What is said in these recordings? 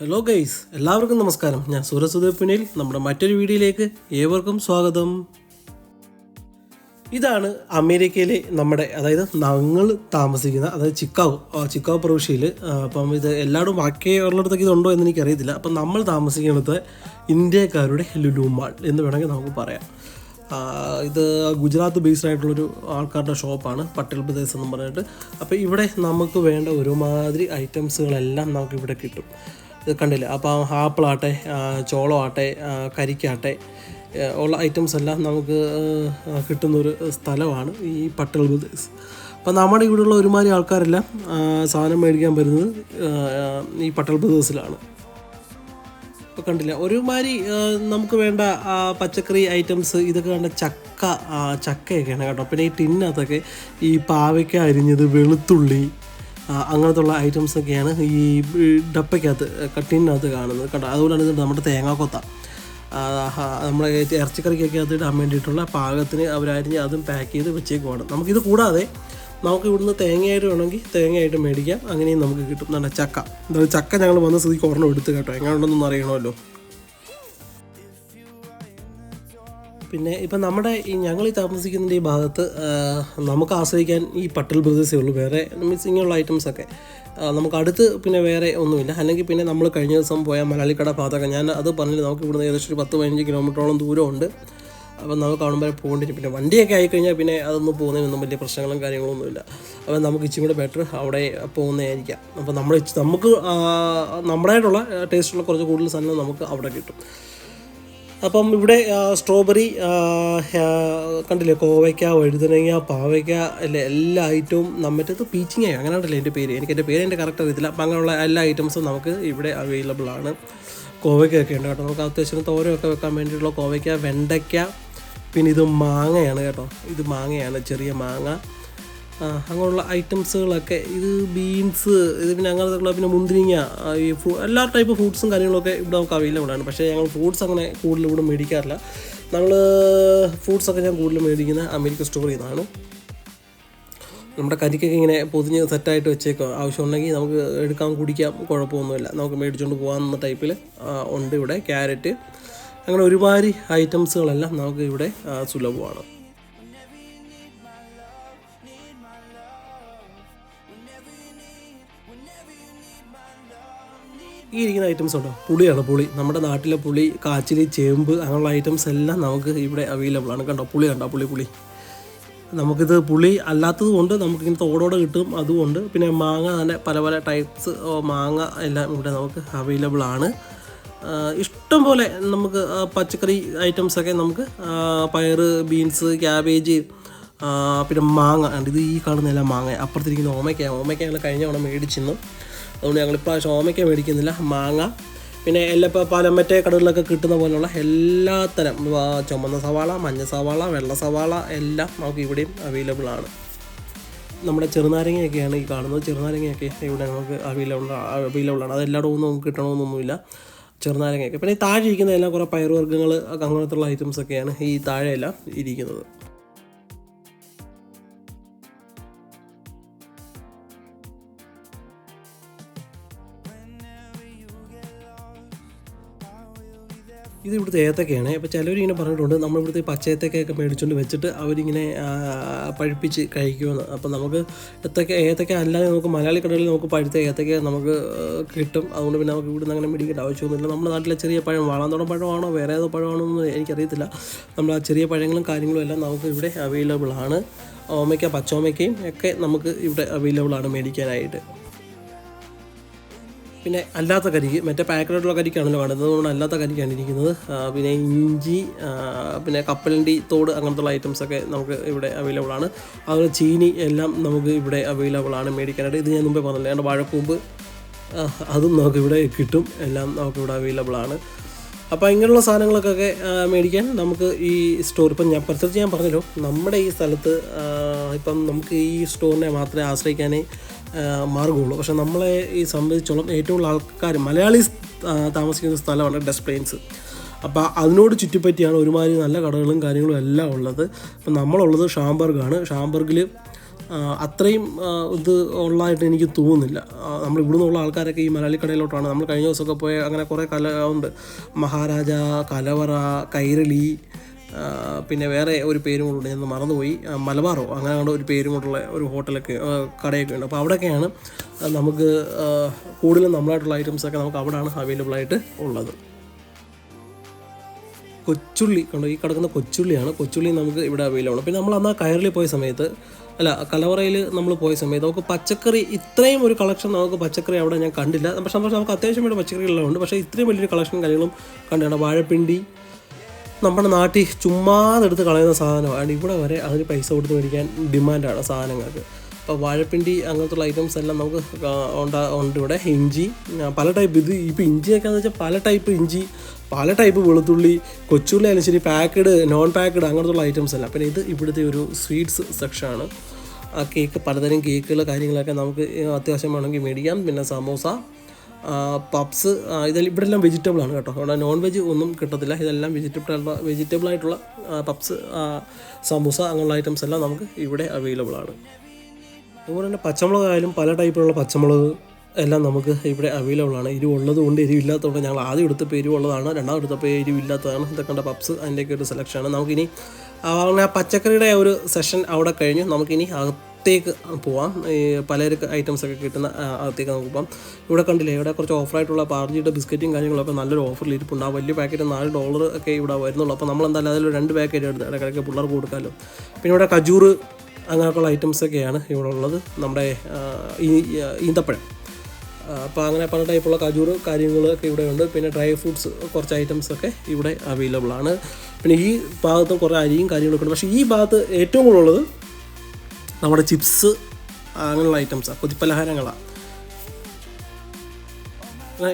Hello guys എല്ലാവർക്കും നമസ്കാരം. ഞാൻ സൂരജ് ഉദയപ്പിനിൽ നമ്മുടെ മറ്റൊരു വീഡിയോയിലേക്ക് ഏവർക്കും സ്വാഗതം. ഇതാണ് അമേരിക്കയിലെ നമ്മുടെ അതായത് ഞങ്ങൾ താമസിക്കുന്ന അതായത് ചിക്കാഗോ ചിക്കാഗോ പ്രവിശ്യയിൽ അപ്പം ഇത് എല്ലായിടും ബാക്കി ഉള്ളിടത്തേക്ക് ഇതുണ്ടോ എന്ന് എനിക്കറിയത്തില്ല. അപ്പം നമ്മൾ താമസിക്കുന്നത് ഇന്ത്യക്കാരുടെ ലുലു മാൾ എന്ന് വേണമെങ്കിൽ നമുക്ക് പറയാം. ഇത് ഗുജറാത്ത് ബേസ്ഡ് ആയിട്ടുള്ളൊരു ആൾക്കാരുടെ ഷോപ്പാണ് പട്ടേൽ പ്രദേശം എന്ന് പറഞ്ഞിട്ട്. അപ്പോൾ ഇവിടെ നമുക്ക് വേണ്ട ഒരുമാതിരി ഐറ്റംസുകളെല്ലാം നമുക്ക് ഇവിടെ കിട്ടും. കണ്ടില്ലേ? അപ്പോൾ ആപ്പിളാട്ടെ ചോളം ചോളമാട്ടെ കരിക്കാട്ടെ ഉള്ള ഐറ്റംസ് എല്ലാം നമുക്ക് കിട്ടുന്നൊരു സ്ഥലമാണ് ഈ പട്ടൽ ബുദ്ധിസ് അപ്പോൾ നമ്മുടെ ഇവിടെയുള്ള ഒരുമാതിരി ആൾക്കാരെല്ലാം സാധനം മേടിക്കാൻ വരുന്നത് ഈ പട്ടൽ ബ്രദേഴ്സിലാണ്. ഇപ്പോൾ കണ്ടില്ല? ഒരുമാതിരി നമുക്ക് വേണ്ട പച്ചക്കറി ഐറ്റംസ് ഇതൊക്കെ കണ്ട ചക്ക ചക്കയൊക്കെയാണ് കേട്ടോ. പിന്നെ ഈ ടിന്നകത്തൊക്കെ ഈ പാവയ്ക്ക അരിഞ്ഞത് വെളുത്തുള്ളി ആ, ഐറ്റംസ് ഒക്കെയാണ് ഈ ഡപ്പയ്ക്കകത്ത് കട്ടീനകത്ത് കാണുന്നത്. കേട്ടോ അതുപോലെ ഇത് നമ്മുടെ തേങ്ങാക്കൊത്ത. നമ്മുടെ ഇറച്ചിക്കറിക്കൊക്കെ അത് ഇടാൻ വേണ്ടിയിട്ടുള്ള പാകത്തിന് അവരരിഞ്ഞ് അതും പാക്ക് ചെയ്ത് വെച്ചേക്കുവാണ്. നമുക്കിത് കൂടാതെ നമുക്ക് ഇവിടുന്ന് തേങ്ങയായിട്ട് വേണമെങ്കിൽ തേങ്ങയായിട്ട് മേടിക്കാം. അങ്ങനെയും നമുക്ക് കിട്ടും. നല്ല ചക്ക. എന്തായാലും ചക്ക ഞങ്ങൾ വന്ന സ്ഥിതിക്ക് ഓർമ്മ എടുത്ത് കേട്ടോ. എങ്ങനെയുണ്ടെന്നൊന്നും അറിയണമല്ലോ. പിന്നെ ഇപ്പം നമ്മുടെ ഈ ഞങ്ങൾ ഈ താമസിക്കുന്നതിന്റെ ഈ ഭാഗത്ത് നമുക്ക് ആശ്രയിക്കാൻ ഈ പട്ടൽ ബ്രദേഴ്സേ ഉള്ളൂ. വേറെ മീൻസ് ഇങ്ങനെയുള്ള ഐറ്റംസൊക്കെ നമുക്ക് അടുത്ത് പിന്നെ വേറെ ഒന്നുമില്ല. അല്ലെങ്കിൽ പിന്നെ നമ്മൾ കഴിഞ്ഞ ദിവസം പോയ മലയാളിക്കട ഭാഗത്തൊക്കെ ഞാൻ അത് പറഞ്ഞില്ല നമുക്ക് ഇവിടുന്ന് ഏകദേശം ഒരു പത്ത് പതിനഞ്ച് കിലോമീറ്ററോളം ദൂരമുണ്ട്. അപ്പം നമുക്ക് അവിടെ വരെ പോകേണ്ടി വരും. പിന്നെ വണ്ടിയൊക്കെ ആയിക്കഴിഞ്ഞാൽ പിന്നെ അതൊന്നും പോകുന്നതിനൊന്നും വലിയ പ്രശ്നങ്ങളും കാര്യങ്ങളൊന്നുമില്ല. അപ്പം നമുക്ക് ഇച്ചിരി കൂടെ ബെറ്റർ അവിടെ പോകുന്നതായിരിക്കാം. അപ്പം നമ്മൾ നമുക്ക് നമ്മുടേതായിട്ടുള്ള ടേസ്റ്റുള്ള കുറച്ച് കൂടുതൽ സാധനം നമുക്ക് അവിടെ കിട്ടും. അപ്പം ഇവിടെ സ്ട്രോബെറി കണ്ടില്ലേ കോവയ്ക്ക വഴുതനങ്ങ പാവയ്ക്ക അല്ലെ എല്ലാ ഐറ്റവും നമ്മറ്റത് പീച്ചിങ്ങ അങ്ങനെ ഉണ്ടല്ലേ എന്റെ പേര്. എനിക്ക് എന്റെ പേര് എന്റെ കറക്റ്റ് അറിയത്തില്ല. അപ്പം അങ്ങനെയുള്ള എല്ലാ ഐറ്റംസും നമുക്ക് ഇവിടെ അവൈലബിൾ ആണ്. കോവയ്ക്കൊക്കെ ഉണ്ട് കേട്ടോ. നമുക്ക് അത്യാവശ്യം തോരമൊക്കെ വെക്കാൻ വേണ്ടിയിട്ടുള്ള കോവയ്ക്ക വെണ്ടയ്ക്ക പിന്നെ ഇത് മാങ്ങയാണ് കേട്ടോ. ഇത് മാങ്ങയാണ് ചെറിയ മാങ്ങ. അങ്ങനെയുള്ള ഐറ്റംസുകളൊക്കെ. ഇത് ബീൻസ് ഇത് പിന്നെ അങ്ങനത്തെ പിന്നെ മുന്തിരിങ്ങ ഈ എല്ലാ ടൈപ്പ് ഫ്രൂട്ട്സും കാര്യങ്ങളൊക്കെ ഇവിടെ നമുക്ക് അവൈലബിൾ ആണ്. പക്ഷേ ഞങ്ങൾ ഫ്രൂട്ട്സ് അങ്ങനെ കൂടുതൽ ഇവിടെ മേടിക്കാറില്ല. നമ്മൾ ഫ്രൂട്ട്സൊക്കെ ഞാൻ കൂടുതൽ മേടിക്കുന്ന അമേരിക്ക സ്റ്റോറിൽ നിന്നാണ്. നമ്മുടെ കരിക്കൊക്കെ ഇങ്ങനെ പൊതിഞ്ഞ് സെറ്റായിട്ട് വെച്ചേക്കോ ആവശ്യമുണ്ടെങ്കിൽ നമുക്ക് എടുക്കാം കുടിക്കാം കുഴപ്പമൊന്നുമില്ല. നമുക്ക് മേടിച്ചുകൊണ്ട് പോകാമെന്ന ടൈപ്പിൽ ഉണ്ട് ഇവിടെ. ക്യാരറ്റ് അങ്ങനെ ഒരുപാട് ഐറ്റംസുകളെല്ലാം നമുക്ക് ഇവിടെ സുലഭമാണ്. ഈ ഇരിക്കുന്ന ഐറ്റംസ് ഉണ്ടോ? പുളിയാണ് പുളി? നമ്മുടെ നാട്ടിലെ പുളി കാച്ചിലി ചേമ്പ് അങ്ങനെയുള്ള ഐറ്റംസ് എല്ലാം നമുക്ക് ഇവിടെ അവൈലബിൾ ആണ്. കണ്ടോ? പുളി കണ്ടോ? പുളി പുളി. നമുക്കിത് പുളി അല്ലാത്തത് കൊണ്ട് നമുക്കിങ്ങനെ തോടോടെ കിട്ടും. അതുകൊണ്ട് പിന്നെ മാങ്ങ തന്നെ പല പല ടൈപ്സ് മാങ്ങ എല്ലാം ഇവിടെ നമുക്ക് അവൈലബിൾ ആണ്. ഇഷ്ടം പോലെ നമുക്ക് പച്ചക്കറി ഐറ്റംസൊക്കെ നമുക്ക് പയർ ബീൻസ് ക്യാബേജ് പിന്നെ മാങ്ങ. ഇത് ഈ കാണുന്ന എല്ലാം മാങ്ങ അപ്പുറത്തിരിക്കുന്ന ഓമയ്ക്ക. ഓമയ്ക്ക ഞങ്ങൾ കഴിഞ്ഞ തവണ മേടിച്ചിരുന്നു. അതുകൊണ്ട് ഞങ്ങൾ ഇപ്രാവശ്യം മേടിക്കുന്നില്ല മാങ്ങ പിന്നെ എല്ലാ ഇപ്പോൾ പല മറ്റേ കടകളിലൊക്കെ കിട്ടുന്ന പോലെയുള്ള എല്ലാത്തരം ചുമന്ന സവാള മഞ്ഞ സവാള വെള്ള സവാള എല്ലാം നമുക്ക് ഇവിടെയും അവൈലബിൾ ആണ്. നമ്മുടെ ചെറുനാരങ്ങയൊക്കെയാണ് ഈ കാണുന്നത്. ചെറുനാരങ്ങയൊക്കെ ഇവിടെ നമുക്ക് അവൈലബിൾ അവൈലബിൾ ആണ്. അത് എല്ലായിടവും നമുക്ക് കിട്ടണമെന്നൊന്നുമില്ല ചെറുനാരങ്ങയൊക്കെ. പിന്നെ താഴെ ഇരിക്കുന്ന എല്ലാം കുറേ പയറുവർഗങ്ങൾ അങ്ങനത്തുള്ള ഐറ്റംസ് ഒക്കെയാണ് ഈ താഴെയെല്ലാം ഇരിക്കുന്നത്. ഇത് ഇവിടുത്തെ ഏത്തക്കയാണ്. അപ്പോൾ ചിലർ ഇങ്ങനെ പറഞ്ഞിട്ടുണ്ട് നമ്മൾ ഇവിടുത്തെ പച്ച ഏത്തക്കയൊക്കെ മേടിച്ചുകൊണ്ട് വെച്ചിട്ട് അവരിങ്ങനെ പഴുപ്പിച്ച് കഴിക്കുമെന്ന്. അപ്പോൾ നമുക്ക് ഏത്തക്ക ഏത്തക്ക അല്ലാതെ നമുക്ക് മലയാളി കടകളിൽ നമുക്ക് പഴുത്ത ഏത്തക്ക നമുക്ക് കിട്ടും. അതുകൊണ്ട് പിന്നെ നമുക്ക് ഇവിടുന്ന് അങ്ങനെ മേടിക്കേണ്ട ആവശ്യമൊന്നുമില്ല. നമ്മുടെ നാട്ടിലെ ചെറിയ പഴം വാളാന്തോടം പഴമാണോ വേറെ ഏതോ പഴമാണോ എന്ന് എനിക്കറിയത്തില്ല. നമ്മൾ ആ ചെറിയ പഴങ്ങളും കാര്യങ്ങളും എല്ലാം നമുക്ക് ഇവിടെ അവൈലബിൾ ആണ്. ഓമയ്ക്ക പച്ചോമയ്ക്കയും ഒക്കെ നമുക്ക് ഇവിടെ അവൈലബിൾ ആണ് മേടിക്കാനായിട്ട്. പിന്നെ അല്ലാത്ത കരിക്ക് മറ്റേ പാക്കറ്റായിട്ടുള്ള കരിക്കാണല്ലോ കാണുന്നത് അതുകൊണ്ട് അല്ലാത്ത കരിക്കാണ് ഇരിക്കുന്നത്. പിന്നെ ഇഞ്ചി പിന്നെ കപ്പലണ്ടി തോട് അങ്ങനത്തുള്ള ഐറ്റംസ് ഒക്കെ നമുക്ക് ഇവിടെ അവൈലബിൾ ആണ്. അതുപോലെ ചീനി എല്ലാം നമുക്ക് ഇവിടെ അവൈലബിൾ ആണ് മേടിക്കാനായിട്ട്. ഇത് ഞാൻ മുമ്പേ പറഞ്ഞില്ല എന്റെ വാഴക്കൂമ്പ് അതും നമുക്ക് ഇവിടെ കിട്ടും. എല്ലാം നമുക്ക് ഇവിടെ അവൈലബിൾ ആണ്. അപ്പോൾ ഇങ്ങനെയുള്ള സാധനങ്ങൾക്കൊക്കെ മേടിക്കാൻ നമുക്ക് ഈ സ്റ്റോർ ഇപ്പം ഞാൻ പ്രത്യേകിച്ച് ഞാൻ പറഞ്ഞല്ലോ നമ്മുടെ ഈ സ്ഥലത്ത് ഇപ്പം നമുക്ക് ഈ സ്റ്റോറിനെ മാത്രമേ ആശ്രയിക്കാനേ മാർഗമുള്ളൂ പക്ഷേ നമ്മളെ ഈ സംബന്ധിച്ചോളം ഏറ്റവും കൂടുതൽ ആൾക്കാർ മലയാളീസ് താമസിക്കുന്ന സ്ഥലമാണ് ഡെസ്പ്ലെയിൻസ് അപ്പോൾ അതിനോട് ചുറ്റിപ്പറ്റിയാണ് ഒരുമാതിരി നല്ല കടകളും കാര്യങ്ങളും എല്ലാം ഉള്ളത്. അപ്പം നമ്മളുള്ളത് ഷാംബർഗാണ്. ഷാംബർഗിൽ അത്രയും ഇത് ഉള്ളതായിട്ട് എനിക്ക് തോന്നുന്നില്ല. നമ്മൾ ഇവിടെ നിന്നുള്ള ആൾക്കാരൊക്കെ ഈ മലയാളി കടയിലോട്ടാണ്. നമ്മൾ കഴിഞ്ഞ ദിവസമൊക്കെ പോയ അങ്ങനെ കുറേ കല ഉണ്ട്. മഹാരാജ കലവറ കൈരളി പിന്നെ വേറെ ഒരു പേരും കൂടെ ഞാൻ മറന്നുപോയി. മലബാറോ. അങ്ങനെ കണ്ട ഒരു പേരും കൊണ്ടുള്ള ഒരു ഹോട്ടലൊക്കെ കടയൊക്കെ ഉണ്ട്. അപ്പോൾ അവിടെയൊക്കെയാണ് നമുക്ക് കൂടുതലും നമ്മളായിട്ടുള്ള ഐറ്റംസൊക്കെ നമുക്ക് അവിടെയാണ് അവൈലബിൾ ആയിട്ട് ഉള്ളത്. കൊച്ചുള്ളി കണ്ടോ? ഈ കിടക്കുന്ന കൊച്ചുള്ളിയാണ്. കൊച്ചുള്ളി നമുക്ക് ഇവിടെ അവൈലബിൾ ആണ്. പിന്നെ നമ്മൾ അന്ന് കയറിൽ പോയ സമയത്ത് അല്ല കലവറയിൽ നമ്മൾ പോയ സമയത്ത് നമുക്ക് പച്ചക്കറി ഇത്രയും ഒരു കളക്ഷൻ നമുക്ക് പച്ചക്കറി അവിടെ ഞാൻ കണ്ടില്ല. പക്ഷേ പക്ഷേ നമുക്ക് അത്യാവശ്യം വേണ്ട പച്ചക്കറികളുണ്ട്. പക്ഷേ ഇത്രയും വലിയൊരു കളക്ഷൻ കാര്യങ്ങളും കണ്ടാണ് വാഴപ്പിണ്ടി നമ്മുടെ നാട്ടിൽ ചുമ്മാതെടുത്ത് കളയുന്ന സാധനമാണ്. ഇവിടെ വരെ അതിന് പൈസ കൊടുത്ത് മേടിക്കാൻ ഡിമാൻഡാണ് സാധനങ്ങൾക്ക്. അപ്പോൾ വാഴപ്പിണ്ടി അങ്ങനത്തുള്ള ഐറ്റംസ് എല്ലാം നമുക്ക് ഉണ്ട ഉണ്ടാ ഇവിടെ. ഇഞ്ചി പല ടൈപ്പ് ഇത് ഇപ്പോൾ ഇഞ്ചിയൊക്കെ എന്ന് വെച്ചാൽ പല ടൈപ്പ് ഇഞ്ചി പല ടൈപ്പ് വെളുത്തുള്ളി കൊച്ചുള്ളി ആയാലും ശരി പാക്കഡ് നോൺ പാക്കഡ് അങ്ങനത്തുള്ള ഐറ്റംസ് എല്ലാം. പിന്നെ ഇത് ഇവിടുത്തെ ഒരു സ്വീറ്റ്സ് സെക്ഷനാണ് ആ കേക്ക് പലതരം കേക്കുകൾ കാര്യങ്ങളൊക്കെ നമുക്ക് അത്യാവശ്യം വേണമെങ്കിൽ മേടിക്കാം. പിന്നെ സമോസ പപ്സ് ഇതെല്ലാം ഇവിടെ എല്ലാം വെജിറ്റബിൾ ആണ് കേട്ടോ. അവിടെ നോൺ വെജ് ഒന്നും കിട്ടത്തില്ല. ഇതെല്ലാം വെജിറ്റബിൾ വെജിറ്റബിൾ ആയിട്ടുള്ള പപ്സ് സമൂസ അങ്ങനെയുള്ള ഐറ്റംസ് എല്ലാം നമുക്ക് ഇവിടെ അവൈലബിൾ ആണ്. അതുപോലെ തന്നെ പച്ചമുളകായാലും പല ടൈപ്പിലുള്ള പച്ചമുളക് എല്ലാം നമുക്ക് ഇവിടെ അവൈലബിൾ ആണ്. എരിവ് ഉള്ളത് കൊണ്ട് എരിവില്ലാത്തതുകൊണ്ട് ഞങ്ങൾ ആദ്യം എടുത്തപ്പോൾ എരിവുള്ളതാണ് രണ്ടാമത് എടുത്തപ്പോൾ എരിവില്ലാത്തതാണ് ഇതൊക്കെ കണ്ട പപ്സ് അതിന്റെയൊക്കെ ഒരു സെലക്ഷനാണ് നമുക്കിനി അങ്ങനെ ആ പച്ചക്കറിയുടെ ഒരു സെഷൻ അവിടെ കഴിഞ്ഞ്. നമുക്കിനി അകത്തേക്ക് പോവാം. ഈ പലചരക്ക് ഐറ്റംസ് ഒക്കെ കിട്ടുന്ന അകത്തേക്ക് നമുക്ക് പോകാം ഇവിടെ കണ്ടില്ലേ ഇവിടെ കുറച്ച് ഓഫറായിട്ടുള്ള പാർജിയുടെ ബിസ്ക്കറ്റും കാര്യങ്ങളൊക്കെ നല്ലൊരു ഓഫറിൽ ഇരിപ്പുണ്ട്. ആ വലിയ പാക്കറ്റ് നാല് ഡോളർ ഒക്കെ ഇവിടെ വരുന്നുള്ളൂ. അപ്പോൾ നമ്മൾ എന്തായാലും അതിൽ രണ്ട് പാക്കറ്റ് എടുത്ത് ഇടയ്ക്കിടയ്ക്ക് പിള്ളേർക്ക് കൊടുക്കാമല്ലോ പിന്നെ ഇവിടെ കജൂർ അങ്ങനെയൊക്കെയുള്ള ഐറ്റംസൊക്കെയാണ് ഇവിടെ ഉള്ളത്. നമ്മുടെ ഈന്തപ്പഴം. അപ്പോൾ അങ്ങനെ പല ടൈപ്പുള്ള കജൂർ കാര്യങ്ങളൊക്കെ ഇവിടെ ഉണ്ട്. പിന്നെ ഡ്രൈ ഫ്രൂട്ട്സ് കുറച്ച് ഐറ്റംസ് ഒക്കെ ഇവിടെ അവൈലബിൾ ആണ്. പിന്നെ ഈ ഭാഗത്തും കുറേ അരിയും കാര്യങ്ങളൊക്കെ ഉണ്ട്. പക്ഷേ ഈ ഭാഗത്ത് ഏറ്റവും കൂടുതലുള്ളത് നമ്മുടെ ചിപ്സ് അങ്ങനെയുള്ള ഐറ്റംസാണ് കൊതിപ്പലഹാരങ്ങളാണ്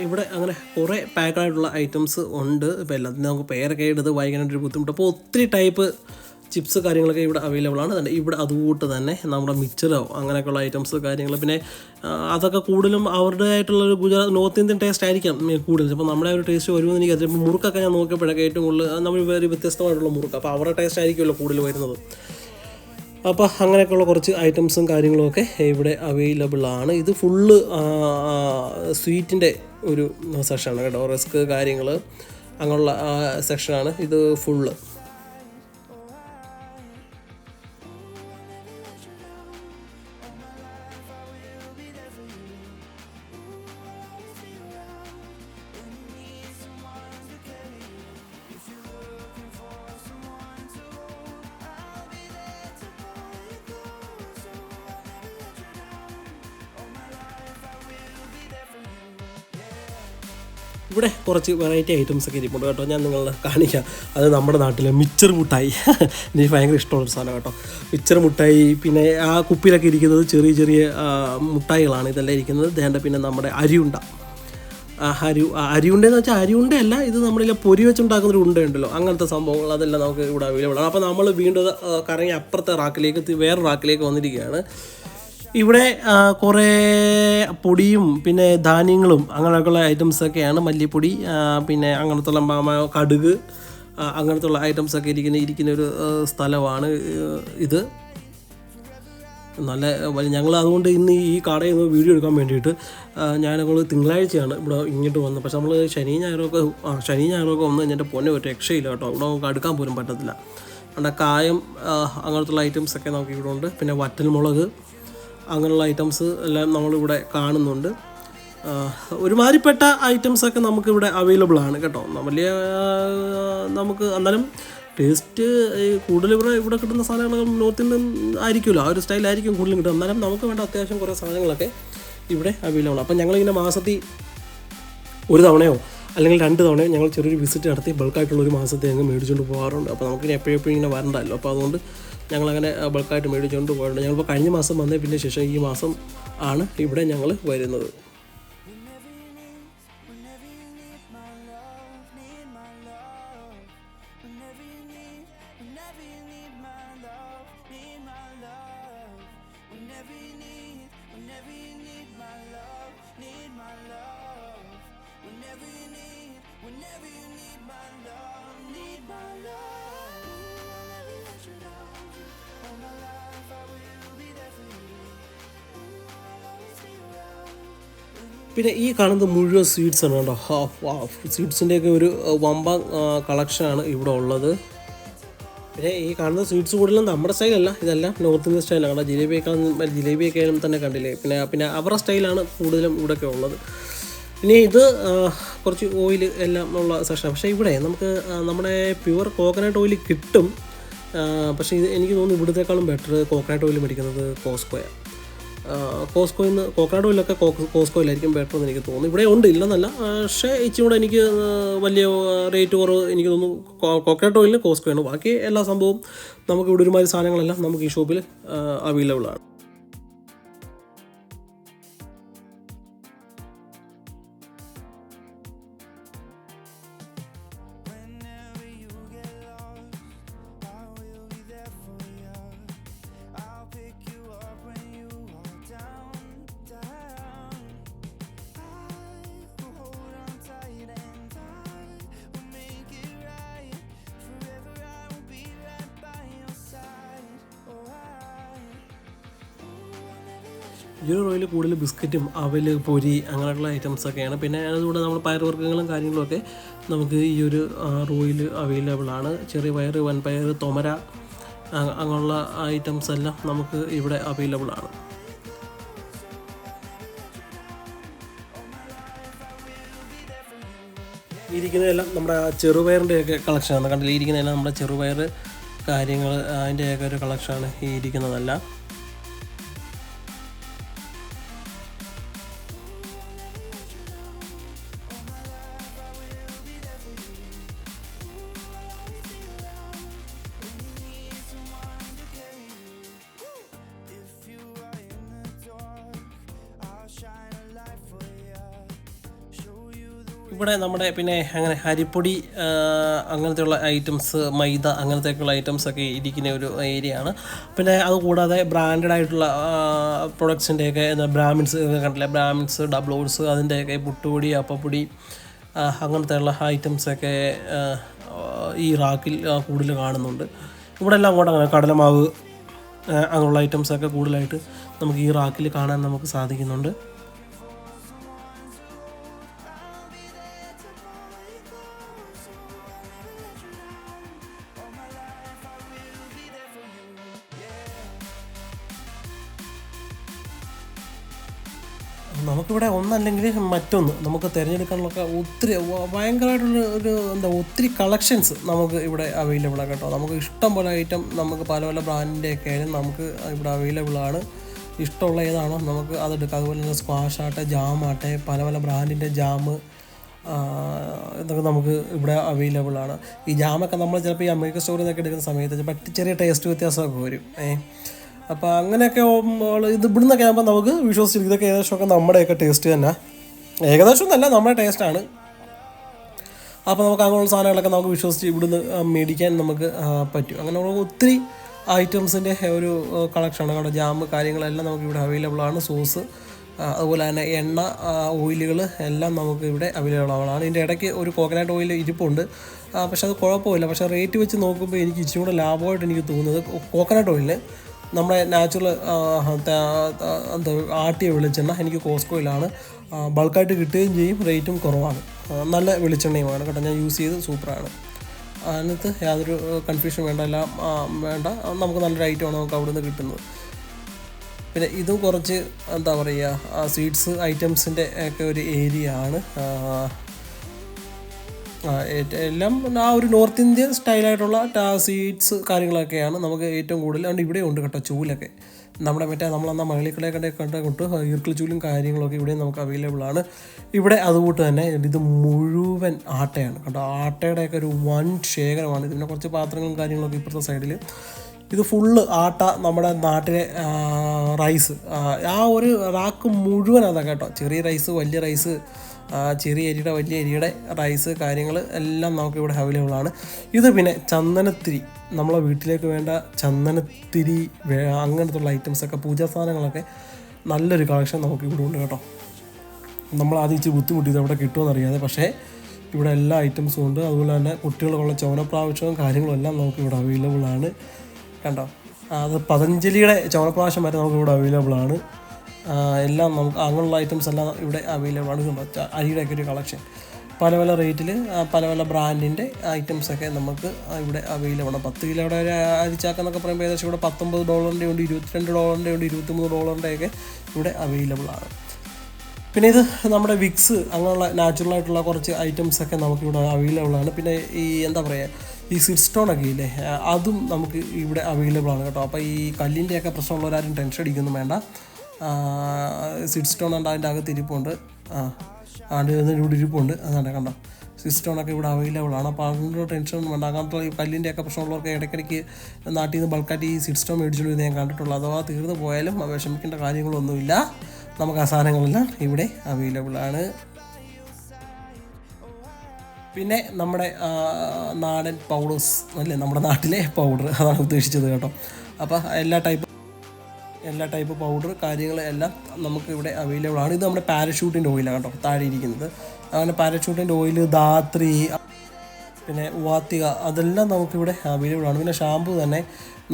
ഇവിടെ അങ്ങനെ കുറേ പാക്കായിട്ടുള്ള ഐറ്റംസ് ഉണ്ട്. ഇപ്പോൾ എല്ലാത്തിനും നമുക്ക് പേരൊക്കെ എടുത്ത് വായിക്കാനായിട്ട് ഒരു ബുദ്ധിമുട്ട്. അപ്പോൾ ഒത്തിരി ടൈപ്പ് ചിപ്സ് കാര്യങ്ങളൊക്കെ ഇവിടെ അവൈലബിൾ ആണ്. ഇവിടെ അതുകൂട്ട് തന്നെ നമ്മുടെ മിച്ചറോ അങ്ങനെയൊക്കെയുള്ള ഐറ്റംസ് കാര്യങ്ങൾ പിന്നെ അതൊക്കെ കൂടുതലും അവരുടേതായിട്ടുള്ള ഒരു ഗുജറാത്ത് നോർത്ത് ഇന്ത്യൻ ടേസ്റ്റ് ആയിരിക്കാം കൂടുതൽ അപ്പോൾ നമ്മുടെ ഒരു ടേസ്റ്റ് വരുമെന്ന് എനിക്ക് അറിയാം മുറുക്കൊക്കെ ഞാൻ നോക്കിയപ്പോഴൊക്കെ ഏറ്റവും കൂടുതൽ നമ്മൾ വേറെ വ്യത്യസ്തമായിട്ടുള്ള മുറുക്ക്. അപ്പോൾ അവരുടെ ടേസ്റ്റ് ആയിരിക്കുമല്ലോ കൂടുതൽ വരുന്നത്. അപ്പോൾ അങ്ങനെയൊക്കെയുള്ള കുറച്ച് ഐറ്റംസും കാര്യങ്ങളൊക്കെ ഇവിടെ അവൈലബിൾ ആണ്. ഇത് ഫുള്ള് സ്വീറ്റിന്റെ ഒരു സെക്ഷനാണ് കേട്ടോ. റിസ്ക് കാര്യങ്ങൾ അങ്ങനെയുള്ള സെക്ഷനാണ് ഇത് ഫുള്ള് കുറച്ച് വെറൈറ്റി ഐറ്റംസ് ഒക്കെ ഇരിപ്പുണ്ട് കേട്ടോ. ഞാൻ നിങ്ങളെ കാണിക്കാം. അത് നമ്മുടെ നാട്ടിലെ മിച്ചർ മുട്ടായി. എനിക്ക് ഭയങ്കര ഇഷ്ടമുള്ളൊരു സാധനം കേട്ടോ. മിച്ചർ മുട്ടായി പിന്നെ ആ കുപ്പിയിലൊക്കെ ഇരിക്കുന്നത് ചെറിയ ചെറിയ മുട്ടായികളാണ്. ഇതെല്ലാം ഇരിക്കുന്നത്. ദേണ്ട പിന്നെ നമ്മുടെ അരിയുണ്ട. അരി അരിയുണ്ടെന്ന് വെച്ചാൽ അരിയുണ്ടയല്ല ഇത് നമ്മളിലെ പൊരി വെച്ചുണ്ടാക്കുന്ന ഒരു ഉണ്ടയുണ്ടല്ലോ. അങ്ങനത്തെ സംഭവങ്ങൾ അതെല്ലാം നമുക്ക് ഇവിടെ അവൈലബിൾ ആണ്. അപ്പോൾ നമ്മൾ വീണ്ടും കറങ്ങി അപ്പുറത്തെ റാക്കിലേക്ക് വേറെ റാക്കിലേക്ക് വന്നിരിക്കുകയാണ്. ഇവിടെ കുറേ പൊടിയും പിന്നെ ധാന്യങ്ങളും അങ്ങനെയൊക്കെയുള്ള ഐറ്റംസൊക്കെയാണ് മല്ലിപ്പൊടി പിന്നെ അങ്ങനത്തുള്ള മ- മ- കടുക് അങ്ങനത്തുള്ള ഐറ്റംസൊക്കെ ഇരിക്കുന്ന ഇരിക്കുന്ന ഒരു സ്ഥലമാണ് ഇത്. നല്ല ഞങ്ങൾ അതുകൊണ്ട് ഇന്ന് ഈ കടയിൽ നിന്ന് വീഡിയോ എടുക്കാൻ വേണ്ടിയിട്ട് ഞാൻ ഞങ്ങൾ തിങ്കളാഴ്ചയാണ് ഇവിടെ ഇങ്ങോട്ട് വന്നത്. പക്ഷെ നമ്മൾ ശനി ഞായറൊക്കെ ആ ശനി ഞായറൊക്കെ വന്ന് എന്റെ പൊന്നെ ഒരു രക്ഷയില്ല കേട്ടോ. ഇവിടെ നമുക്ക് അടുക്കാൻ പോലും പറ്റത്തില്ല. അവിടെ കായം അങ്ങനത്തുള്ള ഐറ്റംസ് ഒക്കെ നമുക്ക് ഇവിടെ ഉണ്ട്. പിന്നെ വറ്റൽമുളക് അങ്ങനെയുള്ള ഐറ്റംസ് എല്ലാം നമ്മളിവിടെ കാണുന്നുണ്ട്. ഒരുമാതിരിപ്പെട്ട ഐറ്റംസൊക്കെ നമുക്കിവിടെ അവൈലബിൾ ആണ് കേട്ടോ. വലിയ നമുക്ക് എന്നാലും ടേസ്റ്റ് കൂടുതൽ ഇവിടെ ഇവിടെ കിട്ടുന്ന സാധനങ്ങൾ നോർത്ത് ഇന്ത്യൻ ആയിരിക്കുമല്ലോ. ആ ഒരു സ്റ്റൈലായിരിക്കും കൂടുതലും കിട്ടുക. എന്നാലും നമുക്ക് വേണ്ട അത്യാവശ്യം കുറേ സാധനങ്ങളൊക്കെ ഇവിടെ അവൈലബിൾ അപ്പം ഞങ്ങളിങ്ങനെ മാസത്തിൽ ഒരു തവണയോ അല്ലെങ്കിൽ രണ്ട് തവണയോ ഞങ്ങൾ ചെറിയൊരു വിസിറ്റ് നടത്തി ബൾക്കായിട്ടുള്ള ഒരു മാസത്തെ അങ്ങ് മേടിച്ചുകൊണ്ട് പോകാറുണ്ട്. അപ്പോൾ നമുക്കിനി എപ്പോഴെപ്പോഴും എപ്പോഴും ഇങ്ങനെ വരണ്ടല്ലോ. അപ്പോൾ അതുകൊണ്ട് ഞങ്ങളങ്ങനെ ബൾക്കായിട്ട് മേടിച്ചുകൊണ്ട് പോയിട്ടുണ്ട് ഞങ്ങളിപ്പോൾ കഴിഞ്ഞ മാസം വന്നേ പിന്നെ ശേഷം ഈ മാസം ആണ് ഇവിടെ ഞങ്ങൾ വരുന്നത്. പിന്നെ ഈ കാണുന്നത് മുഴുവൻ സ്വീറ്റ്സ് ആണ് കേട്ടോ. സ്വീറ്റ്സിന്റെയൊക്കെ ഒരു വമ്പ ആണ് ഇവിടെ ഉള്ളത്. പിന്നെ ഈ കാണുന്ന സ്വീറ്റ്സ് കൂടുതലും നമ്മുടെ സ്റ്റൈലല്ല ഇതെല്ലാം നോർത്ത് ഇന്ത്യൻ സ്റ്റൈലാണ് കാരണം ജിലേബിയൊക്കെ ജിലേബിയൊക്കെ ആയാലും തന്നെ കണ്ടില്ലേ? പിന്നെ പിന്നെ അവരുടെ സ്റ്റൈലാണ് കൂടുതലും ഇവിടെയൊക്കെ ഉള്ളത്. ഇനി ഇത് കുറച്ച് ഓയിൽ എല്ലാം ഉള്ള സെക്ഷൻ പക്ഷേ ഇവിടെ നമുക്ക് നമ്മുടെ പ്യുവർ കോക്കനട്ട് ഓയിൽ കിട്ടും. പക്ഷേ ഇത് എനിക്ക് തോന്നുന്നു ഇവിടുത്തേക്കാളും ബെറ്റർ കോക്കനട്ട് ഓയിൽ മേടിക്കുന്നത് കോസ്കോയാണ് കോസ്കോയിൽ നിന്ന് കോക്കനട്ട് ഓയിലൊക്കെ കോസ്കോയിലായിരിക്കും ബെറ്റർ എന്ന് എനിക്ക് തോന്നുന്നു. ഇവിടെ ഉണ്ട് ഇല്ലെന്നല്ല. പക്ഷേ ഇച്ചിരി കൂടെ എനിക്ക് വലിയ റേറ്റ് കുറവ് എനിക്ക് തോന്നുന്നു കോക്കനട്ട് ഓയിലിന് കോസ്കോയാണ്. ബാക്കി എല്ലാ സംഭവവും നമുക്ക് ഇവിടെ ഒരുമാതിരി സാധനങ്ങളെല്ലാം നമുക്ക് ഈ ഷോപ്പിൽ അവൈലബിൾ ആണ്. ഈ റോയിൽ കൂടുതൽ ബിസ്ക്കറ്റും അവൽ പൊരി അങ്ങനെയുള്ള ഐറ്റംസൊക്കെയാണ് പിന്നെ അതുകൂടെ നമ്മൾ പയറുവർഗങ്ങളും കാര്യങ്ങളൊക്കെ നമുക്ക് ഈ ഒരു റോയിൽ അവൈലബിൾ ആണ്. ചെറിയ പയർ വൻപയർ തൊമര അങ്ങനെയുള്ള ഐറ്റംസ് എല്ലാം നമുക്ക് ഇവിടെ അവൈലബിൾ ആണ്. ഇരിക്കുന്നതെല്ലാം നമ്മുടെ ചെറുപയറിന്റെയൊക്കെ കളക്ഷനാണ് കണ്ടില്ല? ഇരിക്കുന്നതെല്ലാം നമ്മുടെ ചെറുപയർ കാര്യങ്ങൾ അതിന്റെയൊക്കെ ഒരു കളക്ഷനാണ് ഈ ഇരിക്കുന്നതെല്ലാം. ഇവിടെ നമ്മുടെ പിന്നെ അങ്ങനെ അരിപ്പൊടി അങ്ങനത്തെയുള്ള ഐറ്റംസ് മൈദ അങ്ങനത്തെയൊക്കെയുള്ള ഐറ്റംസ് ഒക്കെ ഇരിക്കുന്ന ഒരു ഏരിയ ആണ്. പിന്നെ അതുകൂടാതെ ബ്രാൻഡഡ് ആയിട്ടുള്ള പ്രൊഡക്ട്സിന്റെയൊക്കെ ബ്രാഹ്മിൻസ് കണ്ടില്ലേ? ബ്രാഹ്മിൻസ് ഡബ്ലോഡ്സ് അതിന്റെയൊക്കെ പുട്ടുപൊടി അപ്പപ്പൊടി അങ്ങനത്തെയുള്ള ഐറ്റംസൊക്കെ ഈ റാക്കിൽ കൂടുതൽ കാണുന്നുണ്ട്. ഇവിടെ എല്ലാം കൂടെ അങ്ങനെ കടലമാവ് അങ്ങനെയുള്ള ഐറ്റംസൊക്കെ കൂടുതലായിട്ട് നമുക്ക് ഈ റാക്കിൽ കാണാൻ നമുക്ക് സാധിക്കുന്നുണ്ട്. നമുക്കിവിടെ ഒന്നല്ലെങ്കിൽ മറ്റൊന്ന്. നമുക്ക് തിരഞ്ഞെടുക്കാനുള്ള ഒത്തിരി ഭയങ്കരമായിട്ടുള്ള ഒരു എന്താ ഒത്തിരി കളക്ഷൻസ് നമുക്ക് ഇവിടെ അവൈലബിൾ ആണ് കേട്ടോ. നമുക്ക് ഇഷ്ടം പോലെ ഐറ്റം നമുക്ക് പല പല ബ്രാൻഡിന്റെ ഒക്കെ ആയാലും നമുക്ക് ഇവിടെ അവൈലബിൾ ആണ്. ഇഷ്ടമുള്ള ഏതാണോ നമുക്ക് അതെടുക്കാം. അതുപോലെ തന്നെ സ്ക്വാഷ് ആട്ടെ ജാം ആട്ടെ പല പല ബ്രാൻഡിന്റെ ജാം ഇതൊക്കെ നമുക്ക് ഇവിടെ അവൈലബിൾ ആണ്. ഈ ജാമൊക്കെ നമ്മൾ ചിലപ്പോൾ ഈ അമേരിക്കൻ സ്റ്റോറിൽ നിന്നൊക്കെ എടുക്കുന്ന സമയത്ത് ചെറിയ ടേസ്റ്റ് വ്യത്യാസമൊക്കെ വരും. ഏഹ് അപ്പോൾ അങ്ങനെയൊക്കെ ഇത് ഇവിടുന്നൊക്കെ ആകുമ്പോൾ നമുക്ക് വിശ്വസിച്ചിരിക്കും. ഇതൊക്കെ ഏകദേശമൊക്കെ നമ്മുടെയൊക്കെ ടേസ്റ്റ് തന്നെ. ഏകദേശം എന്നല്ല നമ്മുടെ ടേസ്റ്റാണ് അപ്പോൾ നമുക്ക് അങ്ങനെയുള്ള സാധനങ്ങളൊക്കെ നമുക്ക് വിശ്വസിച്ച് ഇവിടുന്ന് മേടിക്കാൻ നമുക്ക് പറ്റും. അങ്ങനെ ഒത്തിരി ഐറ്റംസിന്റെ ഒരു കളക്ഷനാണ് അവിടെ ജാം കാര്യങ്ങളെല്ലാം നമുക്ക് ഇവിടെ അവൈലബിൾ ആണ്. സോസ് അതുപോലെ തന്നെ എണ്ണ ഓയിലുകൾ എല്ലാം നമുക്ക് ഇവിടെ അവൈലബിൾ ആണ്. ഇതിന്റെ ഇടയ്ക്ക് ഒരു കോക്കനട്ട് ഓയിൽ ഇരിപ്പുണ്ട്. പക്ഷെ അത് കുഴപ്പമില്ല. പക്ഷേ റേറ്റ് വെച്ച് നോക്കുമ്പോൾ എനിക്ക് ഇച്ചിരി കൂടെ ലാഭമായിട്ട് എനിക്ക് തോന്നുന്നത് കോക്കനട്ട് ഓയിലിന് നമ്മുടെ നാച്ചുറൽ എന്താ ആട്ടിയ വെളിച്ചെണ്ണ എനിക്ക് കോസ്കോയിലാണ്. ബൾക്കായിട്ട് കിട്ടുകയും ചെയ്യും റേറ്റും കുറവാണ്. നല്ല വെളിച്ചെണ്ണയുമാണ് കേട്ടോ ഞാൻ യൂസ് ചെയ്ത് സൂപ്പറാണ്. അതിനകത്ത് യാതൊരു കൺഫ്യൂഷൻ വേണ്ട എല്ലാം വേണ്ട. നമുക്ക് നല്ലൊരു ഐറ്റമാണ് നമുക്ക് അവിടെ നിന്ന് കിട്ടുന്നത്. പിന്നെ ഇതും കുറച്ച് എന്താ പറയുക സ്വീറ്റ്സ് ഐറ്റംസിന്റെ ഒക്കെ ഒരു ഏരിയ ആണ്. എല്ലാം ആ ഒരു നോർത്ത് ഇന്ത്യൻ സ്റ്റൈലായിട്ടുള്ള സ്വീറ്റ്സ് കാര്യങ്ങളൊക്കെയാണ് നമുക്ക് ഏറ്റവും കൂടുതൽ. അതുകൊണ്ട് ഇവിടെ ഉണ്ട് കേട്ടോ ചൂലൊക്കെ. നമ്മുടെ മറ്റേ നമ്മളന്നാ മകളിക്കടയെ കണ്ട കണ്ട കൊണ്ട് ഈർക്കിൾ ചൂലും കാര്യങ്ങളൊക്കെ ഇവിടെ നമുക്ക് അവൈലബിൾ ആണ്. ഇവിടെ അതുകൂട്ട് തന്നെ ഇത് മുഴുവൻ ആട്ടയാണ്. കേട്ടോ ആട്ടയുടെയൊക്കെ ഒരു വൺ ശേഖരമാണ്. ഇതിന്റെ കുറച്ച് പാത്രങ്ങളും കാര്യങ്ങളൊക്കെ ഇപ്പുറത്തെ സൈഡിൽ ഇത് ഫുള്ള് ആട്ട നമ്മുടെ നാട്ടിലെ റൈസ് ആ, ഒരു റാക്ക് മുഴുവൻ അതാണ് കേട്ടോ. ചെറിയ റൈസ് വലിയ റൈസ് ചെറിയ അരിയുടെ വലിയ അരിയുടെ റൈസ് കാര്യങ്ങൾ എല്ലാം നമുക്കിവിടെ അവൈലബിൾ ആണ്. ഇത് പിന്നെ ചന്ദനത്തിരി. നമ്മളെ വീട്ടിലേക്ക് വേണ്ട ചന്ദനത്തിരി അങ്ങനത്തുള്ള ഐറ്റംസൊക്കെ പൂജാ സാധനങ്ങളൊക്കെ നല്ലൊരു കളക്ഷൻ നമുക്ക് ഇവിടെ ഉണ്ട് കേട്ടോ. നമ്മൾ ആദ്യം ഇച്ചിരി ബുദ്ധിമുട്ടിയത് അവിടെ കിട്ടുമെന്നറിയാതെ പക്ഷേ ഇവിടെ എല്ലാ ഐറ്റംസും ഉണ്ട്. അതുപോലെ തന്നെ കുട്ടികൾക്കുള്ള ചവനപ്രാവശ്യവും കാര്യങ്ങളും എല്ലാം നമുക്ക് ഇവിടെ അവൈലബിൾ ആണ്. കണ്ടോ? അത് പതഞ്ജലിയുടെ ചോളപ്രാശം വരെ നമുക്ക് ഇവിടെ അവൈലബിൾ ആണ്. എല്ലാം നമുക്ക് അങ്ങനെയുള്ള ഐറ്റംസ് എല്ലാം ഇവിടെ അവൈലബിൾ ആണ്. അരിയുടെയൊക്കെ ഒരു കളക്ഷൻ പല പല റേറ്റിൽ പല പല ബ്രാൻഡിന്റെ ഐറ്റംസൊക്കെ നമുക്ക് ഇവിടെ അവൈലബിൾ ആണ്. പത്ത് കിലോയുടെ ഒരു അരിച്ചാക്ക എന്നൊക്കെ പറയുമ്പോൾ ഏകദേശം ഇവിടെ പത്തൊമ്പത് ഡോളറിന്റെ ഉണ്ട് ഇരുപത്തിരണ്ട് ഡോളറിന്റെ ഉണ്ട് ഇരുപത്തിമൂന്ന് ഡോളറിന്റെയൊക്കെ ഇവിടെ അവൈലബിൾ ആണ്. പിന്നെ ഇത് നമ്മുടെ വിക്സ് അങ്ങനെയുള്ള നാച്ചുറൽ ആയിട്ടുള്ള കുറച്ച് ഐറ്റംസൊക്കെ നമുക്കിവിടെ അവൈലബിൾ ആണ്. പിന്നെ ഈ എന്താ പറയുക ഈ സിഡ് സ്റ്റോൺ ഒക്കെ ഇല്ലേ അതും നമുക്ക് ഇവിടെ അവൈലബിൾ ആണ് കേട്ടോ. അപ്പോൾ ഈ കല്ലിന്റെയൊക്കെ പ്രശ്നമുള്ളവരാരും ടെൻഷൻ അടിക്കൊന്നും വേണ്ട. സിഡ് സ്റ്റോൺ ഉണ്ട് അതിന്റെ അകത്ത് ഇരിപ്പുണ്ട്. ആ ആണ്ട് ഇവിടെ ഇരിപ്പുണ്ട്. അതാണ് കണ്ടോ. ഒക്കെ ഇവിടെ അവൈലബിൾ ആണ്. അപ്പോൾ അതിന്റെ ടെൻഷൻ വേണ്ട. അങ്ങനത്തെ ഈ കല്ലിന്റെയൊക്കെ പ്രശ്നമുള്ളവർക്ക് ഇടയ്ക്കിടയ്ക്ക് നാട്ടിൽ നിന്ന് ബൾക്കായിട്ട് ഈ സിഡ് സ്റ്റോൺ മേടിച്ചുകൊണ്ട് വരുന്നത് ഞാൻ കണ്ടിട്ടുള്ളൂ. അഥവാ തീർന്നു പോയാലും വിഷമിക്കേണ്ട കാര്യങ്ങളൊന്നുമില്ല. നമുക്ക് ആ സാധനങ്ങളെല്ലാം ഇവിടെ അവൈലബിൾ ആണ്. പിന്നെ നമ്മുടെ നാടൻ പൗഡേഴ്സ് അല്ലേ? നമ്മുടെ നാട്ടിലെ പൗഡർ അതാണ് ഉദ്ദേശിച്ചത് കേട്ടോ. അപ്പോൾ എല്ലാ ടൈപ്പ് എല്ലാ ടൈപ്പ് പൗഡർ കാര്യങ്ങൾ എല്ലാം നമുക്ക് ഇവിടെ അവൈലബിൾ ആണ്. ഇത് നമ്മുടെ പാരഷൂട്ടിന്റെ ഓയിലാണ് കേട്ടോ താഴെ ഇരിക്കുന്നത്. അങ്ങനെ പാരഷൂട്ടിന്റെ ഓയിൽ ധാത്രി പിന്നെ വാത്തിക അതെല്ലാം നമുക്കിവിടെ അവൈലബിൾ ആണ്. പിന്നെ ഷാമ്പു തന്നെ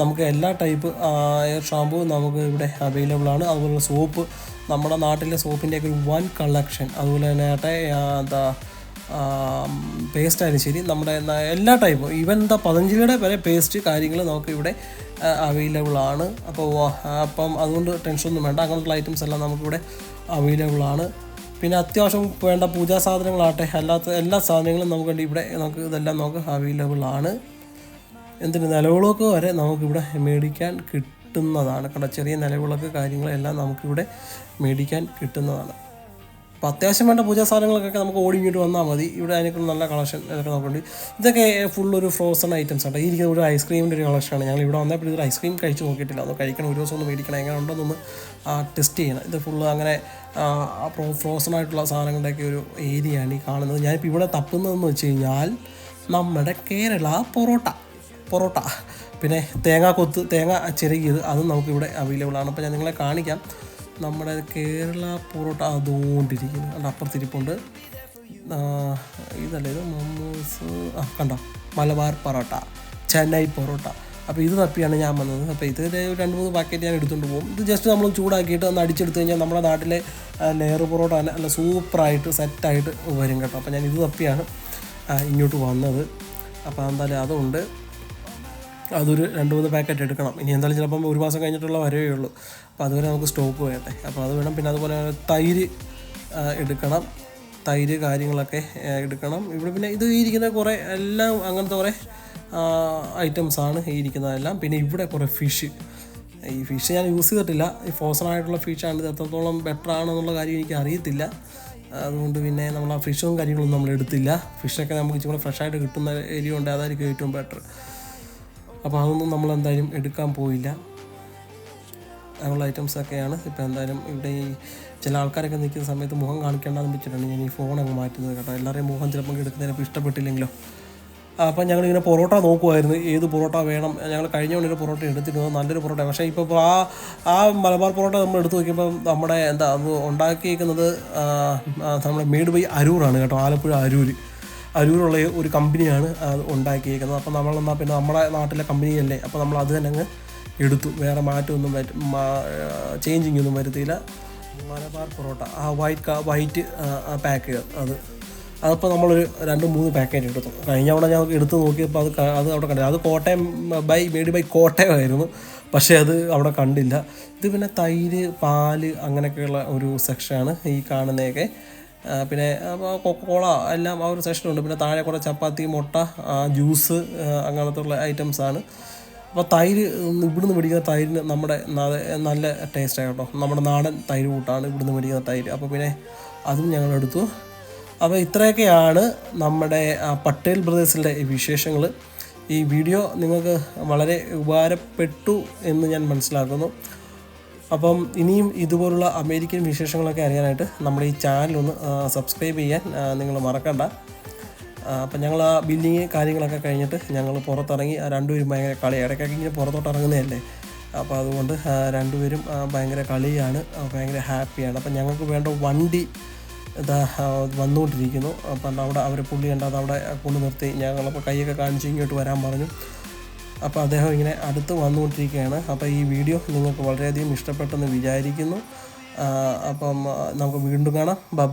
നമുക്ക് എല്ലാ ടൈപ്പ് എയർ ഷാമ്പു നമുക്ക് ഇവിടെ അവൈലബിൾ ആണ്. അതുപോലെ സോപ്പ് നമ്മുടെ നാട്ടിലെ സോപ്പിന്റെയൊക്കെ ഒരു വൺ കളക്ഷൻ അതുപോലെ തന്നെ എന്താ പേസ്റ്റ് ആയാലും ശരി നമ്മുടെ എല്ലാ ടൈപ്പും ഈവൻ എന്താ പതഞ്ജലിയുടെ വരെ പേസ്റ്റ് കാര്യങ്ങൾ നമുക്ക് ഇവിടെ അവൈലബിൾ ആണ്. അപ്പോൾ അപ്പം അതുകൊണ്ട് ടെൻഷനൊന്നും വേണ്ട. അങ്ങനെയുള്ള ഐറ്റംസ് എല്ലാം നമുക്കിവിടെ അവൈലബിൾ ആണ്. പിന്നെ അത്യാവശ്യം വേണ്ട പൂജാ സാധനങ്ങളാട്ടെ അല്ലാത്ത എല്ലാ സാധനങ്ങളും നമുക്ക് ഇവിടെ നമുക്ക് ഇതെല്ലാം നമുക്ക് അവൈലബിൾ ആണ്. എന്തിന് നിലവിളക്ക് വരെ നമുക്കിവിടെ മേടിക്കാൻ കിട്ടുന്നതാണ്. കണ്ട ചെറിയ നിലവിളക്ക് കാര്യങ്ങളെല്ലാം നമുക്കിവിടെ മേടിക്കാൻ കിട്ടുന്നതാണ്. അപ്പോൾ അത്യാവശ്യം വേണ്ട പൂജാ സാധനങ്ങളൊക്കെ നമുക്ക് ഓടി ഇങ്ങോട്ട് വന്നാൽ മതി. ഇവിടെ അതിനൊക്കെ നല്ല കളക്ഷൻ ഇതൊക്കെ നോക്കുന്നുണ്ട് ഇതൊക്കെ ഫുൾ ഒരു ഫ്രോസൺ ഐറ്റംസ് ആണ്. ഈ ഇരിക്കുന്ന ഒരു ഐസ്ക്രീമിന്റെ ഒരു കളക്ഷനാണ് ഞങ്ങൾ ഇവിടെ വന്നപ്പോൾ ഇതൊരു ഐസ്ക്രീം കഴിച്ച് നോക്കിയിട്ടില്ല. അത് കഴിക്കണം ഒരു ദിവസം ഒന്ന് മേടിക്കണം. എങ്ങനെ ഉണ്ടോന്നൊന്ന് ടെസ്റ്റ് ചെയ്യണം. ഇത് ഫുള്ള് അങ്ങനെ ഫ്രോസൺ ആയിട്ടുള്ള സാധനങ്ങളുടെയൊക്കെ ഒരു ഏരിയയാണ് ഈ കാണുന്നത്. ഞാനിപ്പോൾ ഇവിടെ തപ്പുന്നതെന്ന് വെച്ച് കഴിഞ്ഞാൽ നമ്മുടെ കേരള പൊറോട്ട. പൊറോട്ട. പിന്നെ തേങ്ങാ കൊത്ത് തേങ്ങ ചിരകിയത് അതും നമുക്കിവിടെ അവൈലബിൾ ആണ്. അപ്പോൾ ഞാൻ നിങ്ങളെ കാണിക്കാം. നമ്മുടെ കേരള പൊറോട്ട അതുകൊണ്ടിരിക്കുന്നു അല്ല അപ്പുറത്തിരിപ്പുണ്ട്. ഇതല്ല ഇത് മമ്മൂസ് ആ കണ്ട മലബാർ പൊറോട്ട ചെന്നൈ പൊറോട്ട. അപ്പോൾ ഇത് തപ്പിയാണ് ഞാൻ വന്നത്. അപ്പോൾ ഇത് രണ്ട് മൂന്ന് പാക്കറ്റ് ഞാൻ എടുത്തുകൊണ്ട് പോകും. ഇത് ജസ്റ്റ് നമ്മൾ ചൂടാക്കിയിട്ട് ഒന്ന് അടിച്ചെടുത്ത് കഴിഞ്ഞാൽ നമ്മുടെ നാട്ടിലെ ലെയർ പൊറോട്ട തന്നെ നല്ല സൂപ്പറായിട്ട് സെറ്റായിട്ട് വരും കേട്ടോ. അപ്പോൾ ഞാൻ ഇത് തപ്പിയാണ് ഇങ്ങോട്ട് വന്നത്. അപ്പോൾ എന്തായാലും അതുണ്ട്. അതൊരു രണ്ട് മൂന്ന് പാക്കറ്റ് എടുക്കണം. ഇനി എന്തായാലും ചിലപ്പം ഒരു മാസം കഴിഞ്ഞിട്ടുള്ള വരവേ ഉള്ളൂ. അപ്പോൾ അതുവരെ നമുക്ക് സ്റ്റോക്ക് വേണ്ടേ അപ്പോൾ അത് വേണം. പിന്നെ അതുപോലെ തൈര് എടുക്കണം. തൈര് കാര്യങ്ങളൊക്കെ എടുക്കണം. ഇവിടെ പിന്നെ ഇത് ഇരിക്കുന്ന കുറേ എല്ലാം അങ്ങനത്തെ കുറേ ഐറ്റംസാണ് ഈ ഇരിക്കുന്നതെല്ലാം. പിന്നെ ഇവിടെ കുറേ ഫിഷ് ഈ ഫിഷ് ഞാൻ യൂസ് ചെയ്തിട്ടില്ല. ഈ ഫ്രോസൺ ആയിട്ടുള്ള ഫിഷാണ് ഇത് എത്രത്തോളം ബെറ്റർ ആണെന്നുള്ള കാര്യം എനിക്ക് അറിയത്തില്ല. അതുകൊണ്ട് പിന്നെ നമ്മൾ ആ ഫിഷും കാര്യങ്ങളൊന്നും നമ്മൾ എടുത്തില്ല. ഫിഷൊക്കെ നമുക്ക് ഇച്ചിരി ഫ്രഷ് ആയിട്ട് കിട്ടുന്ന ഏരിയ ഉണ്ട്. അതായിരിക്കും ഏറ്റവും ബെറ്റർ അപ്പോൾ അതൊന്നും നമ്മൾ എന്തായാലും എടുക്കാൻ പോയില്ല. അങ്ങനെയുള്ള ഐറ്റംസൊക്കെയാണ് ഇപ്പോൾ എന്തായാലും ഇവിടെ ഈ ചില ആൾക്കാരൊക്കെ നിൽക്കുന്ന സമയത്ത് മുഖം കാണിക്കേണ്ടെന്ന് വെച്ചിട്ടാണ് ഞാൻ ഈ ഫോൺ അങ്ങ് മാറ്റുന്നത് കേട്ടോ. എല്ലാവരെയും മുഖം ചിലപ്പോൾ എടുക്കുന്നതിന് ഇപ്പോൾ ഇഷ്ടപ്പെട്ടില്ലെങ്കിലോ. അപ്പം ഞങ്ങളിങ്ങനെ പൊറോട്ട നോക്കുമായിരുന്നു ഏത് പൊറോട്ട വേണം? ഞങ്ങൾ കഴിഞ്ഞ ഒരു പൊറോട്ട എടുത്തിരുന്നത് നല്ലൊരു പൊറോട്ട. പക്ഷേ ഇപ്പോൾ ആ ആ മലബാർ പൊറോട്ട നമ്മൾ എടുത്ത് നോക്കിയപ്പോൾ നമ്മുടെ എന്താ അത് ഉണ്ടാക്കിയിരിക്കുന്നത് നമ്മുടെ മേഡ് ബൈ അരൂറാണ് കേട്ടോ. ആലപ്പുഴ അരൂർ അരൂരുള്ള ഒരു കമ്പനിയാണ് അത് ഉണ്ടാക്കിയിരിക്കുന്നത് അപ്പോൾ നമ്മളെന്നാൽ പിന്നെ നമ്മുടെ നാട്ടിലെ കമ്പനിയല്ലേ. അപ്പോൾ നമ്മൾ അത് തന്നെ അങ്ങ് എടുത്തു. വേറെ മാറ്റമൊന്നും വര ചേഞ്ചിങ് ഒന്നും വരുത്തിയില്ല. മലബാർ പൊറോട്ട. ആ വൈറ്റ് വൈറ്റ് പാക്ക് അത്. അതിപ്പോൾ നമ്മളൊരു രണ്ട് മൂന്ന് പാക്കേജ് എടുത്തു. കഴിഞ്ഞ തവണ ഞാൻ എടുത്ത് നോക്കിയപ്പോൾ അത് അത് അവിടെ കണ്ടില്ല. അത് Kottayam by made by Kottayam ആയിരുന്നു പക്ഷേ അത് അവിടെ കണ്ടില്ല. ഇത് പിന്നെ തൈര് പാൽ അങ്ങനെയൊക്കെയുള്ള ഒരു സെക്ഷനാണ് ഈ കാണുന്നതൊക്കെ. പിന്നെ കൊക്കോള എല്ലാം ആ ഒരു സെക്ഷനുണ്ട് പിന്നെ താഴെ കുറേ ചപ്പാത്തി മുട്ട ജ്യൂസ് അങ്ങനത്തുള്ള അങ്ങനത്തെ ഉള്ള ഐറ്റംസ് ആണ്. അപ്പോൾ തൈര് ഇവിടുന്ന് മേടിക്കുന്ന തൈരിന് നമ്മുടെ നല്ല ടേസ്റ്റാണ് കേട്ടോ. നമ്മുടെ നാടൻ തൈര് കൂട്ടാണ് ഇവിടുന്ന് മേടിക്കുന്ന തൈര്. അപ്പോൾ പിന്നെ അതും ഞങ്ങൾ എടുത്തു. അപ്പോൾ ഇത്രയൊക്കെയാണ് നമ്മുടെ പട്ടേൽ ബ്രദേഴ്സിന്റെ വിശേഷങ്ങൾ. ഈ വീഡിയോ നിങ്ങൾക്ക് വളരെ ഉപകാരപ്പെട്ടു എന്ന് ഞാൻ മനസ്സിലാക്കുന്നു. അപ്പം ഇനിയും ഇതുപോലുള്ള അമേരിക്കൻ വിശേഷങ്ങളൊക്കെ അറിയാനായിട്ട് നമ്മുടെ ഈ ചാനൽ ഒന്ന് സബ്സ്ക്രൈബ് ചെയ്യാൻ നിങ്ങൾ മറക്കണ്ട. അപ്പം ഞങ്ങൾ ആ ബില്ലിങ് കാര്യങ്ങളൊക്കെ കഴിഞ്ഞിട്ട് ഞങ്ങൾ പുറത്തിറങ്ങി രണ്ടുപേരും ഭയങ്കര കളി ഇടയ്ക്കൊക്കെ ഇങ്ങനെ പുറത്തോട്ട് ഇറങ്ങുന്നതല്ലേ? അപ്പോൾ അതുകൊണ്ട് രണ്ടുപേരും ഭയങ്കര കളിയാണ് ഭയങ്കര ഹാപ്പിയാണ് അപ്പം ഞങ്ങൾക്ക് വേണ്ട വണ്ടി ഇതാ വന്നുകൊണ്ടിരിക്കുന്നു. അപ്പം അവിടെ അവരെ പുള്ളി കണ്ടത് അവിടെ കൊണ്ടു നിർത്തി ഞങ്ങളപ്പോൾ കൈയൊക്കെ കാണിച്ച് ഇങ്ങോട്ട് വരാൻ പറഞ്ഞു. അപ്പോൾ അദ്ദേഹം ഇങ്ങനെ അടുത്ത് വന്നുകൊണ്ടിരിക്കുകയാണ്. അപ്പോൾ ഈ വീഡിയോ നിങ്ങൾക്ക് വളരെയധികം ഇഷ്ടപ്പെട്ടെന്ന് വിചാരിക്കുന്നു. അപ്പം നമുക്ക് വീണ്ടും കാണാം. ബ